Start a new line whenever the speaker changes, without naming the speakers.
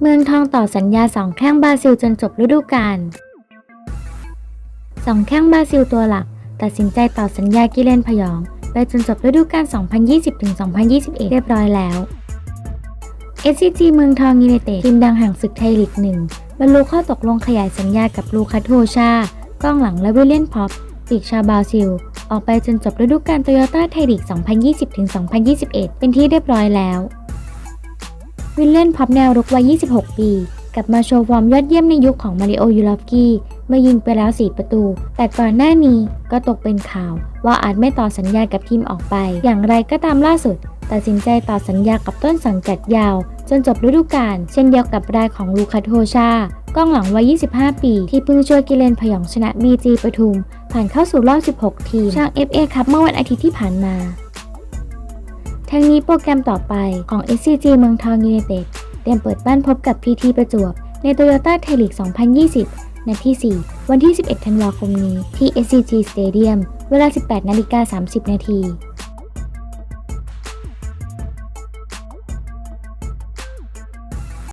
เมืองทองต่อสัญญาสองแข้งบราซิลจนจบฤดูกาลสองแข้งบราซิลตัวหลัก ตัดสินใจต่อสัญญากิเลนพยอง ไปจนจบฤดูกาล 2020-2021 เรียบร้อยแล้ว SCG เมืองทองยูไนเต็ดทีมดังแห่งศึกไทยลีกหนึ่งบรรลุข้อตกลงขยายสัญญากับลูคัสโทชากองหลังและวิลเลียนพ็อปปีกชาวบราซิล ออกไปจนจบฤดูกาลโตโยต้าไทยลีก 2020-2021 เป็นที่เรียบร้อยแล้ว วิลเลียนพ็อปแนวรุกวัย 26 ปี กลับมาโชว์ฟอร์มยอดเยี่ยมในยุคของมาริโอยูลอฟกี้เมื่อยิงไปแล้ว 4 ประตู แต่ก่อนหน้านี้ก็ตกเป็นข่าว ว่าอาจไม่ต่อสัญญากับทีมออกไป อย่างไรก็ตามล่าสุด ตัดสินใจต่อสัญญากับต้นสังกัดยาว จนจบฤดูกาลเช่นเดียวกับรายของลูคัสโฮชากองหลังวัย 25 ปี ที่เพิ่งช่วยกิเลนพยองชนะบีจีปทุม ผ่านเข้าสู่รอบ 16 ทีมช่าง FA ครับเมื่อวันอาทิตย์ที่ผ่านมาทั้งนี้โปรแกรมต่อไปของ SCG เมืองทองยูเนเต็ดเตรียมเปิดบ้านพบกับ PT ประจวบ ใน Toyota t a i l e a g 2020นัดที่ 4 วันที่ 11 ธันวาคมนี้ ที่ SCG Stadium เวลา 18 นาฬิกา 30 นาที